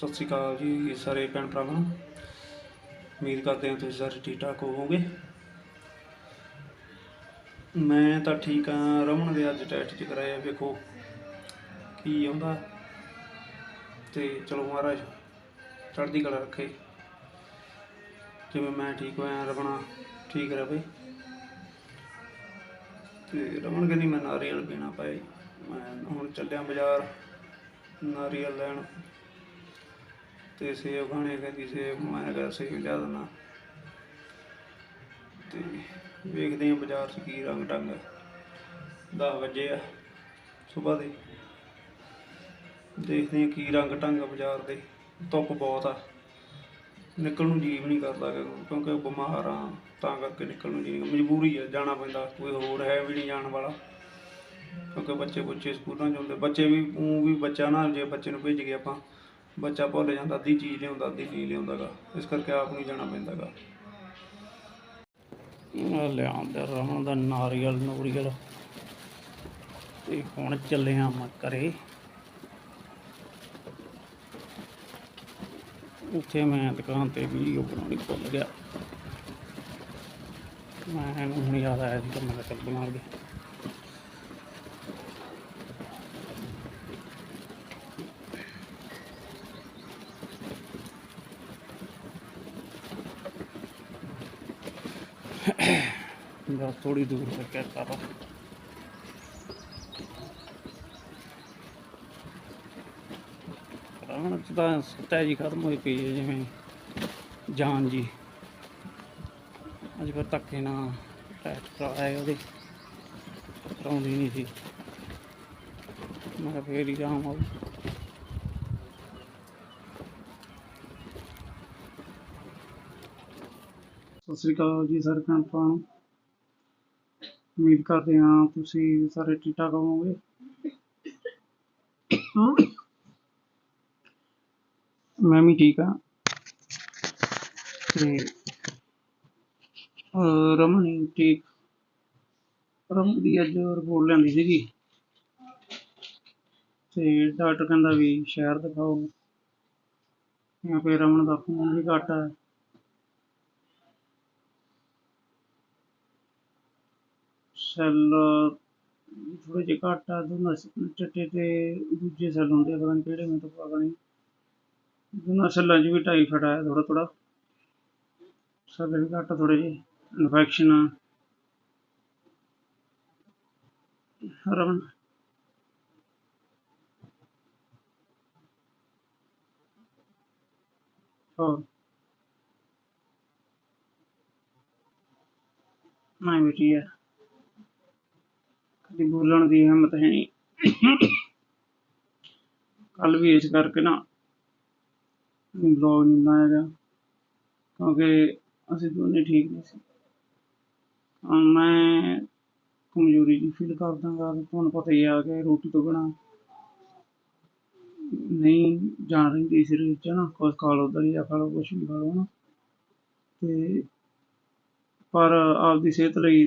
ਸਤਿ ਸ਼੍ਰੀ ਅਕਾਲ ਜੀ ਸਾਰੇ ਭੈਣ ਭਰਾਵਾਂ ਨੂੰ। ਉਮੀਦ ਕਰਦੇ ਹਾਂ ਤੁਸੀਂ ਸਾਰੇ ਠੀਕ ਠਾਕ ਹੋਵੋਗੇ। ਮੈਂ ਤਾਂ ਠੀਕ ਹਾਂ, ਰਮਨ ਦੇ ਅੱਜ ਟੈਸਟ ਚ ਕਰਾਇਆ ਵੇਖੋ ਕੀ ਆਉਂਦਾ। ਤੇ ਚਲੋ ਮਹਾਰਾਜ, ਚੜ੍ਹਦੀ ਕਲਾ ਰੱਖੇ। ਜਿਵੇਂ ਮੈਂ ਠੀਕ ਹੋਇਆ ਰਮਣਾ ਠੀਕ ਰਵੇ ਤੇ ਰਮਨ ਕਹਿੰਦੀ ਮੈਂ ਨਾਰੀਅਲ ਪੀਣਾ ਪਏ ਮੈਂ ਹੁਣ ਚੱਲਿਆ ਬਾਜ਼ਾਰ, ਨਾਰੀਅਲ ਲੈਣ। ਤੇ ਸੇਬ ਖਾਣੇ, ਕਹਿੰਦੀ ਸੇਬ ਮੈਂ ਕਿਹਾ ਸੇਬ ਲਿਆ ਦੇਣਾ ਤੇ ਵੇਖਦੇ ਹਾਂ ਬਾਜ਼ਾਰ 'ਚ ਕੀ ਰੰਗ ਢੰਗ ਦਸ ਵਜੇ ਆ ਸਵੇਰ ਦੇ। ਦੇਖਦੇ ਹਾਂ ਕੀ ਰੰਗ ਢੰਗ ਆ ਬਾਜ਼ਾਰ ਦੇ। ਧੁੱਪ ਬਹੁਤ ਆ। ਨਿਕਲਣ ਨੂੰ ਜੀਵ ਨਹੀਂ ਕਰਦਾ ਕਿਉਂਕਿ ਬਿਮਾਰ ਆ, ਤਾਂ ਕਰਕੇ ਨਿਕਲਣ ਨੂੰ ਜੀ ਮਜਬੂਰੀ ਆ, ਜਾਣਾ ਪੈਂਦਾ, ਕੋਈ ਹੋਰ ਹੈ ਵੀ ਨਹੀਂ ਜਾਣ ਵਾਲਾ। ਕਿਉਂਕਿ ਬੱਚੇ ਬੱਚੇ ਸਕੂਲਾਂ 'ਚ ਹੁੰਦੇ, ਬੱਚੇ ਵੀ ਉਹ ਵੀ ਬੱਚਾ ਨਾ, ਜੇ ਬੱਚੇ ਨੂੰ ਭੇਜ ਗਏ ਆਪਾਂ। ਬੱਚਾ ਭੁੱਲ ਜਾਂਦਾ, ਅੱਧੀ ਚੀਜ਼ ਲਿਆਉਂਦਾ, ਅੱਧੀ ਨਹੀਂ ਲਿਆਉਂਦਾਗਾ। ਇਸ ਕਰਕੇ ਆਪ ਨੂੰ ਜਾਣਾ ਪੈਂਦਾਗਾ। ਲਿਆਉਂਦਾ ਰਮਨ ਦਾ ਨਾਰੀਅਲ, ਨੂਰੀਅਲ। ਤੇ ਹੁਣ ਚੱਲੇ ਆ ਮੈਂ ਘਰੇ। ਉੱਥੇ ਮੈਂ ਦੁਕਾਨ ਤੇ ਵੀਡੀਓ ਬਣਾਉਣੀ ਭੁੱਲ ਗਿਆ। ਮੈਂ ਹੁਣ ਯਾਦ ਆਇਆ ਸੀ ਕਿ ਮੈਂ ਕਿਹਾ ਚੱਲ ਬਣਾ ਲਈਏ ਬਸ ਥੋੜੀ ਦੂਰ ਤੱਕ ਹੈ ਸਾਰਾ ਰਾਵਣ ਤਾਂ ਸੱਤਾ ਜੀ ਖਤਮ ਹੋਈ ਪਈ ਹੈ, ਜਿਵੇਂ ਜਾਨ ਜੀ। ਅੱਜ ਫਿਰ ਧੱਕੇ ਨਾਲ ਟੈਸਟ ਕਰਾਇਆ ਉਹਦੇ। ਕਰਾਉਂਦੀ ਨਹੀਂ ਸੀ। ਮੈਂ ਫੇਰ ਹੀ ਜਾਵਾਂ। ਸਤਿ ਸ੍ਰੀ ਅਕਾਲ ਜੀ ਸਰ ਭੈਣ ਉਮੀਦ ਕਰਦੇ ਹਾਂ ਤੁਸੀਂ ਸਾਰੇ ਠੀਕ ਠਾਕ ਹੋਵੋਗੇ ਮੈਂ ਵੀ ਠੀਕ ਹਾਂ। ਤੇ ਰਮਨ ਠੀਕ। ਰਮਨ ਦੀ ਅੱਜ ਰਿਪੋਰਟ ਲੈਂਦੀ ਸੀਗੀ। ਤੇ ਡਾਕਟਰ ਕਹਿੰਦਾ ਵੀ ਸ਼ਹਿਰ ਦਿਖਾਓ। ਜਾਂ ਫਿਰ ਰਮਨ ਦਾ ਖੂਨ ਵੀ ਘੱਟ ਹੈ ਸੈੱਲ ਥੋੜੇ ਜਿਹੇ ਘੱਟ ਆ, ਦੋਨਾਂ ਸ- ਚਿੱਟੇ ਤੇ ਦੂਜੇ ਸੈੱਲ ਹੁੰਦੇ ਪਤਾ ਨਹੀਂ ਕਿਹੜੇ, ਮੈਨੂੰ ਤਾਂ ਪਤਾ ਨਹੀਂ ਦੋਨਾਂ ਸੈੱਲਾਂ 'ਚ ਵੀ ਟਾਈਫਾਇਡ ਆਇਆ ਥੋੜਾ ਥੋੜਾ ਸੈੱਲ ਵੀ ਘੱਟ ਥੋੜੇ ਜਿਹੇ। ਇਨਫੈਕਸ਼ਨ ਆ। ਰਮਨ ਹੋਰ? ਮੈਂ ਵੀ ਠੀਕ ਆ। ਕਦੀ ਬੋਲਣ ਦੀ ਹਿੰਮਤ ਹੈ ਨਹੀਂ। ਕੱਲ ਵੀ ਇਸ ਕਰਕੇ ਨਾ ਬਲੌਗ ਨਹੀਂ ਬਣਾਇਆ ਗਿਆ, ਕਿਉਂਕਿ ਅਸੀਂ ਦੋਨੇ ਠੀਕ ਨਹੀਂ ਸੀ। ਮੈਂ ਕਮਜ਼ੋਰੀ ਜੀ ਫੀਲ ਕਰਦਾ ਗਾ ਤੁਹਾਨੂੰ ਪਤਾ ਹੀ ਆ ਕਿ ਰੋਟੀ ਤੋਂ ਬਿਨਾਂ ਨਹੀਂ ਜਾਣ ਰਹਿੰਦੀ ਸਰੀਰ 'ਚ ਨਾ ਕੁਛ ਖਾ ਲਓ ਦਲੀਆ ਖਾ ਲਓ, ਕੁਛ ਵੀ ਖਾ ਲਓ ਨਾ। ਤੇ ਪਰ ਆਪਦੀ ਸਿਹਤ ਲਈ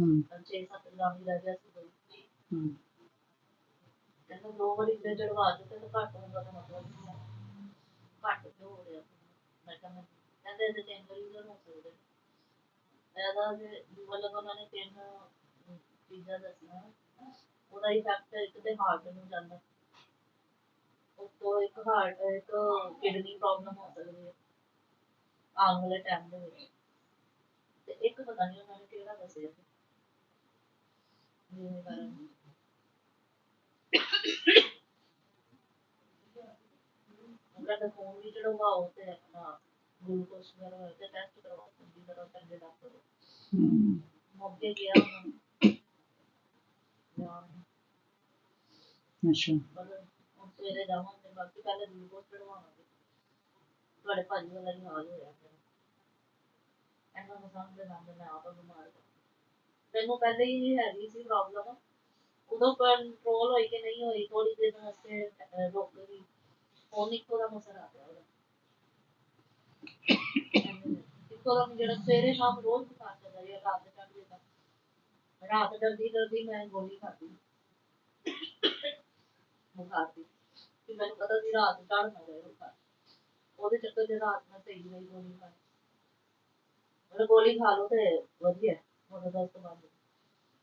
ਨੂੰ ਸੱਤ ਸੱਤ ਗ੍ਰਾਮ ਹਮ, ਹਮ, ਹਮ, ਕਹਿੰਦਾ ਦੋ ਵਾਰੀ ਤੇ ਚੜਵਾ ਦਿੱਤੇ ਤੇ ਘੱਟ ਹੁੰਦਾ ਤਾਂ ਮਤਲਬ ਕੀ ਆ? ਘੱਟ ਕਿਉਂ ਹੋ ਰਿਹਾ। ਮੈਂ ਕਿਹਾ ਮੈਂ ਕਹਿੰਦੇ ਇਹਦੇ ਤਿੰਨ ਤਾਂ ਹੋ ਸਕਦੇ। ਇਹਦਾ ਜੇ ਮਤਲਬ ਉਹਨਾਂ ਨੇ ਤਿੰਨ ਚੀਜ਼ਾਂ ਦੱਸੀਆਂ ਉਹਦਾ ਇਫੈਕਟ ਇੱਕ ਤੇ ਹਾਰਟ ਨੂੰ ਜਾਂਦਾ। ਉੱਤੋਂ ਇੱਕ ਹਾਰਟ ਇੱਕ ਕਿਡਨੀ ਪ੍ਰੋਬਲਮ ਹੋ ਸਕਦੀ ਹੈ। ਆਉਣ ਵਾਲੇ ਟਾਈਮ ਦੇ ਵਿੱਚ। ਤੇ ਇੱਕ ਪਤਾ ਨਹੀਂ ਉਹਨਾਂ ਨੇ ਕਿਹੜਾ ਦੱਸਿਆ ਬਾਕੀ ਪਹਿਲੇ ਚੜਵਾਵਾਂਗੇ ਤੁਹਾਡੇ ਭਾਜੀ ਵਾਲਾ ਹੀ ਹਾਲ ਹੋਇਆ ਫਿਰ। ਇਹਨਾਂ ਨੂੰ ਮੈਂ ਆਪ ਬਿਮਾਰ। ਮੈਨੂੰ ਪਹਿਲੇ ਹੀ ਹੈਗੀ ਸੀ ਪ੍ਰੋਬਲਮ ਉਦੋਂ ਕੰਟਰੋਲ ਹੋਈ ਕਿ ਨਹੀਂ ਹੋਈ ਥੋੜੀ ਦਿਨ ਵਾਸਤੇ ਰੁਕ ਗਈ ਹੁਣ ਇੱਕੋ ਦਾ ਮਸਰ ਆ ਗਿਆ ਇੱਕੋ ਦਾ ਜਿਹੜਾ ਸਵੇਰੇ ਸ਼ਾਮ ਰੋਜ਼ ਬੁਖਾਰ ਚੜਦਾ ਰਿਹਾ, ਰਾਤ ਦੇ ਚੜ੍ਹ ਜਾਂਦਾ ਰਾਤ ਡਰਦੀ ਡਰਦੀ ਮੈਂ ਗੋਲੀ ਖਾਧੀ। ਬੁਖਾਰ ਦੀ। ਕਿ ਮੈਨੂੰ ਪਤਾ ਸੀ ਰਾਤ ਚੜ੍ਹ ਨਾ ਜਾਏ ਬੁਖਾਰ। ਉਹਦੇ ਚੱਕਰ 'ਚ ਰਾਤ ਮੈਂ ਸਹੀ ਨਹੀਂ ਗੋਲੀ ਖਾਈ ਗੋਲੀ ਖਾ ਲਓ ਤੇ ਵਧੀਆ। ਉਹਦਾ ਦਸਤ ਬੰਦ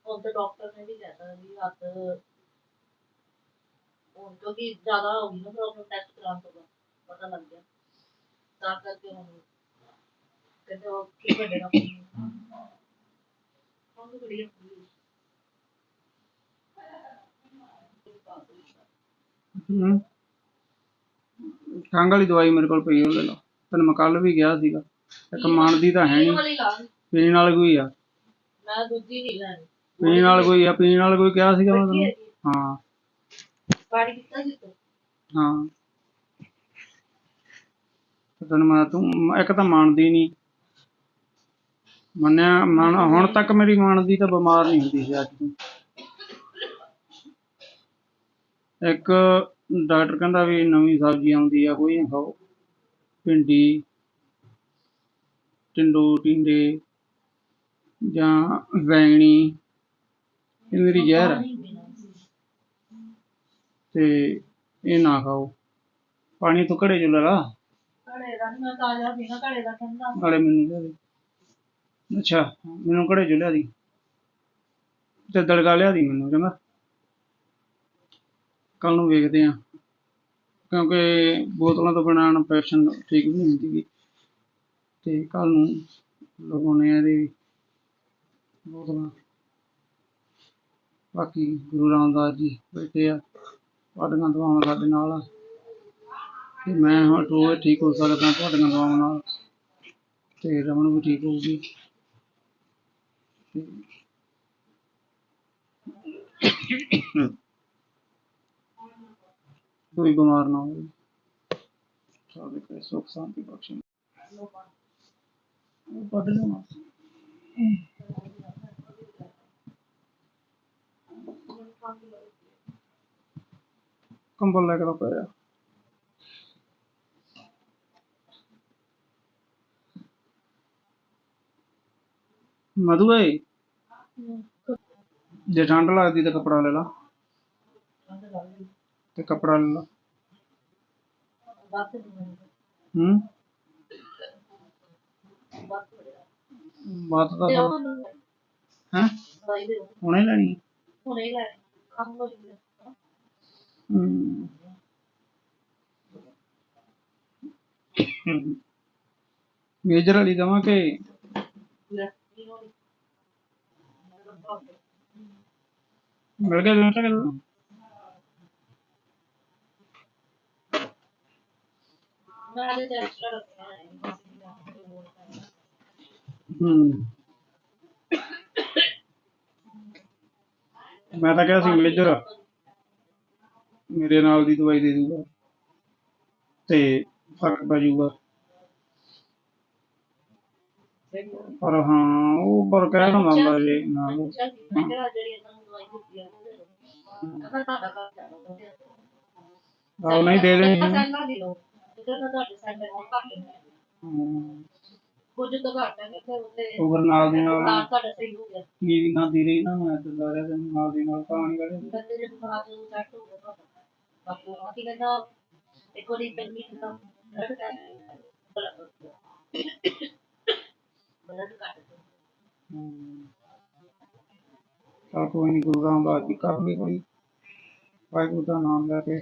ਹੁਣ ਤਾਂ ਡਾਕਟਰ ਨੇ ਵੀ ਕਹਿਤਾ ਵੀ ਰਾਤ ਹੁਣ ਕਿਉਂਕਿ ਜ਼ਿਆਦਾ ਹੋ ਗਈ ਨਾ ਪ੍ਰੋਬਲਮ ਟੈਸਟ ਕਰਾਉਣ ਤੋਂ ਬਾਅਦ ਪਤਾ ਲੱਗ ਗਿਆ। ਤਾਂ ਕਰਕੇ ਹੁਣ ਕਹਿੰਦੇ ਉਹ ਕੀ ਨਾ। ਹੁਣ ਤਾਂ ਬੜੀ ਹੁੰਦੀ ਹੂੰ। ਖੰਘ ਵਾਲੀ ਦਵਾਈ ਮੇਰੇ ਕੋਲ ਪਈ ਉਹ ਲੈ ਲਓ ਤੈਨੂੰ ਮੈਂ ਕੱਲ ਵੀ ਗਿਆ ਸੀਗਾ। ਇੱਕ ਮੰਨਦੀ ਤਾਂ ਹੈ ਨਹੀਂ ਪੀਣ ਵਾਲੀ ਕੋਈ ਆ। ਮੈਂ ਦੂਜੀ ਨਹੀਂ ਲੈਣੀ। ਪੀਣ ਵਾਲੀ ਕੋਈ ਆ ਪੀਣ ਵਾਲੀ ਕੋਈ ਕਿਹਾ ਸੀਗਾ ਮੈਂ ਹਾਂ। ਪਾਣੀ ਪੀਤਾ ਸੀ ਤੂੰ? ਹਾਂ। ਤੈਨੂੰ ਮੈਂ ਤੂੰ ਇੱਕ ਤਾਂ ਮੰਨਦੀ ਨਹੀਂ ਮੰਨਿਆ ਮਨ ਹੁਣ ਤੱਕ ਮੇਰੀ ਮੰਨਦੀ ਤਾਂ ਬਿਮਾਰ ਨਹੀਂ ਹੁੰਦੀ ਸੀ ਅੱਜ ਤੋਂ। ਇੱਕ ਡਾਕਟਰ ਕਹਿੰਦਾ ਵੀ ਨਵੀਂ ਸਬਜ਼ੀ ਆਉਂਦੀ ਆ ਕੋਈ ਨਾ ਖਾਓ। ਭਿੰਡੀ ਟਿੰਡੋ ਟਿੰਡੇ। ਜਾਂ ਵੈਣੀ ਇਹ ਮੇਰੀ ਜ਼ਹਿਰ ਹੈ ਤੇ ਇਹ ਨਾ ਖਾਓ। ਪਾਣੀ ਤੋਂ ਘੜੇ ਚ ਲੈ ਲਾ। ਘੜੇ ਦਾ ਨੀ ਮੈਂ ਤਾਜ਼ਾ ਪੀਣਾ ਘੜੇ ਦਾ ਠੰਡਾ। ਨਾਲੇ ਮੈਨੂੰ ਲਿਆ ਦੇ। ਅੱਛਾ ਮੈਨੂੰ ਘੜੇ ਚ ਲਿਆ ਦੀ। ਤੇ ਦੜਗਾ ਲਿਆ ਦੀ ਮੈਨੂੰ ਚੰਗਾ। ਕੱਲ ਨੂੰ ਵੇਖਦੇ ਆ। ਕਿਉਂਕਿ ਬੋਤਲਾਂ ਤੋਂ ਬਿਨਾਂ ਇਨਫੈਕਸ਼ਨ ਠੀਕ ਵੀ ਨਹੀਂ ਹੁੰਦੀ ਤੇ ਕੱਲ ਨੂੰ ਲਗਾਉਣੇ ਆ ਇਹਦੇ ਬੋਤਲਾਂ ਬਾਕੀ ਗੁਰੂ ਰਾਮਦਾਸ ਜੀ ਬੈਠੇ ਆ ਤੁਹਾਡੀਆਂ ਦੁਆਵਾਂ ਸਾਡੇ ਨਾਲ। ਆ ਤੇ ਮੈਂ ਹੁਣ ਰੋਜ਼ ਠੀਕ ਹੋ ਸਕਦਾ ਤੁਹਾਡੀਆਂ ਦੁਆਵਾਂ ਨਾਲ। ਤੇ ਰਮਨ ਵੀ ਠੀਕ ਹੋਊਗੀ। ਕੋਈ ਬਿਮਾਰ ਨਾ ਹੋਵੇ। ਸਾਡੇ ਕੋਲ ਸੁੱਖ ਸ਼ਾਂਤੀ ਬਖਸ਼ੇ। ਉਹ ਪੜ ਕੰਬਲ ਲੈ ਕੇ ਤਾਂ ਪਿਆ ਮਧੂ ਏ ਜੇ ਠੰਡ ਲੱਗਦੀ ਤਾਂ ਕੱਪੜਾ ਲੈ ਲਾ। ਤੇ ਕੱਪੜਾ ਲੈ ਲਾ। ਹੂੰ? ਬਾਤ ਤਾਂ ਹੈਂ? ਹੁਣੇ ਲੈਣੀ। ਹੁਣੇ ਲੈ ਕੰਮ ਹੋ ਗਿਆ ਹੂੰ ਮੇਜਰ ਵਾਲੀ ਦਵਾਂ ਕਿ ਲੈ ਕੀ ਹੋਣੀ ਮਿਲ ਗਿਆ ਜਨਤਾ ਕਿ ਮੈਂ ਤੇ ਕਿਹਾ ਸੀ ਮੇਜਰ ਮੇਰੇ ਨਾਲ ਦੀ ਦਵਾਈ ਦੇ ਦੂਗਾ। ਤੇ ਫ਼ਰਕ ਪੈ ਜਾਊਗਾ। ਪਰ ਹਾਂ ਉਹ ਪਰ ਕਹਿ ਨਾ ਹੁੰਦਾ ਜੇ ਨਾ ਉਹ- ਨਹੀਂ ਦੇ ਦੇਣੀ। ਕੁਝ ਤਾਂ ਘੱਟ ਹੈ ਫਿਰ ਉਹਦੇ ਉਹ ਫਿਰ ਨਾਲ ਦੀ ਨਾਲ ਨਾਲ ਤੁਹਾਡਾ ਸਹੀ ਹੋ ਗਿਆ। ਕੀ ਵੀ ਖਾਂਦੀ ਰਹੀ ਨਾ ਮੈਂ ਤੇ ਲਾਰਿਆ ਤੇ ਨਾਲ ਦੀ ਨਾਲ ਪਾਣੀ ਕੱਢ ਬੰਦੇ ਦੇ ਬੁਖਾਰ ਨੂੰ ਸੈੱਟ ਹੋ ਗਿਆ ਤੁਹਾਡਾ। ਬਾਕੀ ਬਾਕੀ ਕਹਿੰਦਾ ਇੱਕ ਵਾਰੀ ਪੈਣੀ ਕਿਤਾ ਬਲੱਡ ਬਲੱਡ ਘੱਟ ਹੂੰ। ਚੱਲ ਕੋਈ ਨਹੀਂ ਗੁਰੂ ਰਾਮਦਾਸ ਜੀ ਕਰ ਲਈ ਕੋਈ। ਵਾਹਿਗੁਰੂ ਦਾ ਨਾਮ ਲੈ ਕੇ